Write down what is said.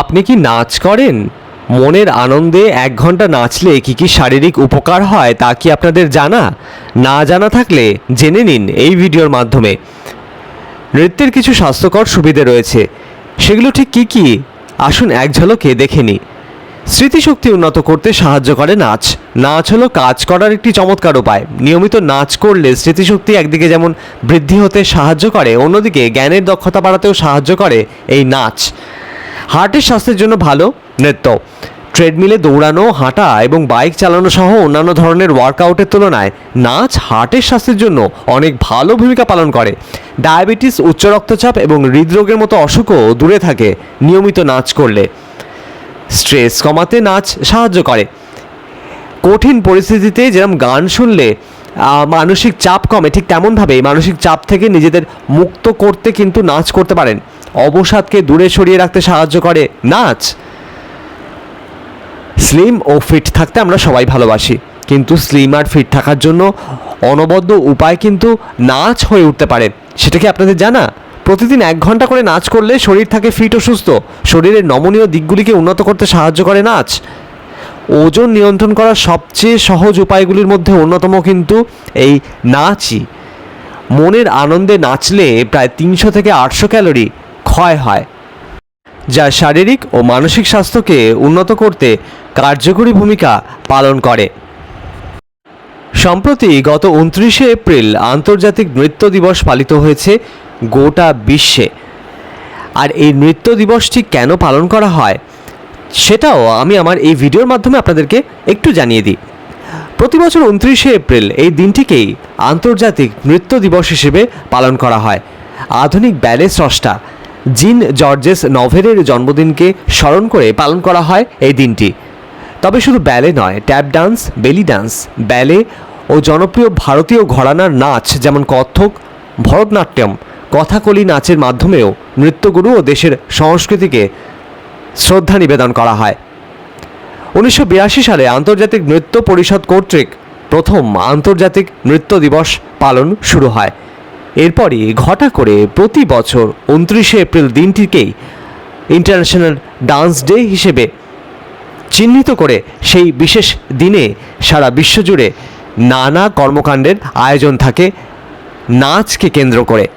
আপনি কি নাচ করেন? মনের আনন্দে এক ঘণ্টা নাচলে কি কি শারীরিক উপকার হয় তা কি আপনাদের জানা? না জানা থাকলে জেনে নিন এই ভিডিওর মাধ্যমে। নৃত্যের কিছু স্বাস্থ্যকর সুবিধে রয়েছে। সেগুলো ঠিক কী কী? আসুন এক ঝলকে দেখে নিই। স্মৃতিশক্তি উন্নত করতে সাহায্য করে নাচ। নাচ হলো কাজ করার একটি চমৎকার উপায়। নিয়মিত নাচ করলে স্মৃতিশক্তি একদিকে যেমন বৃদ্ধি হতে সাহায্য করে, অন্যদিকে জ্ঞানের দক্ষতা বাড়াতেও সাহায্য করে এই নাচ। হার্টের স্বাস্থ্যের জন্য ভালো, নৃত্য। ট্রেডমিলে দৌড়ানো, হাঁটা এবং বাইক চালানো সহ অন্যান্য ধরনের ওয়ার্কআউটের তুলনায় নাচ হার্টের স্বাস্থ্যের জন্য অনেক ভালো ভূমিকা পালন করে। ডায়াবেটিস, উচ্চ রক্তচাপ এবং হৃদরোগের মতো অসুখও দূরে থাকে নিয়মিত নাচ করলে। স্ট্রেস কমাতে নাচ সাহায্য করে। কঠিন পরিস্থিতিতে যেরকম গান শুনলে মানসিক চাপ কমে, ঠিক তেমনভাবে মানসিক চাপ থেকে নিজেদের মুক্ত করতে কিন্তু নাচ করতে পারেন। অবসাদকে দূরে সরিয়ে রাখতে সাহায্য করে। নাচ। স্লিম ও ফিট থাকতে আমরা সবাই ভালোবাসি। কিন্তু স্লিম আর ফিট থাকার জন্য অনবদ্য উপায় কিন্তু নাচ হয়ে উঠতে পারে। সেটা কি আপনাদের জানা? প্রতিদিন এক ঘণ্টা করে নাচ করলে শরীর থাকে ফিট ও সুস্থ। শরীরের নমনীয় দিকগুলিকে উন্নত করতে সাহায্য করে নাচ। ওজন নিয়ন্ত্রণ করার সবচেয়ে সহজ উপায়গুলির মধ্যে অন্যতম কিন্তু এই নাচই। মনের আনন্দে নাচলে প্রায় তিনশো থেকে আটশো ক্যালোরি। ক্ষয় হয়, যা শারীরিক ও মানসিক স্বাস্থ্যকে উন্নত করতে কার্যকরী ভূমিকা পালন করে। সম্প্রতি গত উনত্রিশে এপ্রিল আন্তর্জাতিক নৃত্য দিবস পালিত হয়েছে গোটা বিশ্বে। আর এই নৃত্য দিবসটি কেন পালন করা হয়, সেটাও আমি আমার এই ভিডিওর মাধ্যমে আপনাদেরকে একটু জানিয়ে দিই। প্রতি বছর উনত্রিশে এপ্রিল এই দিনটিকেই আন্তর্জাতিক নৃত্য দিবস হিসেবে পালন করা হয়। আধুনিক ব্যালে স্রষ্টা জিন জর্জেস নভেরের জন্মদিনকে স্মরণ করে পালন করা হয় এই দিনটি। তবে শুধু ব্যালে নয়, tap dance, belly dance, ballet ও জনপ্রিয় ভারতীয় ঘরানার নাচ যেমন কত্থক ভরতনাট্যম, কথাকলি নাচের মাধ্যমেও নৃত্যগুরু ও দেশের সংস্কৃতিকে শ্রদ্ধা নিবেদন করা হয়। উনিশশো বিরাশি সালে আন্তর্জাতিক নৃত্য পরিষদ কর্তৃক প্রথম আন্তর্জাতিক নৃত্য দিবস পালন শুরু হয়। এরপরই ঘটা করে প্রতি বছর উনত্রিশে এপ্রিল দিনটিকেই ইন্টারন্যাশনাল ডান্স ডে হিসেবে চিহ্নিত করে সেই বিশেষ দিনে সারা বিশ্বজুড়ে নানা কর্মকাণ্ডের আয়োজন থাকে, নাচকে কেন্দ্র করে।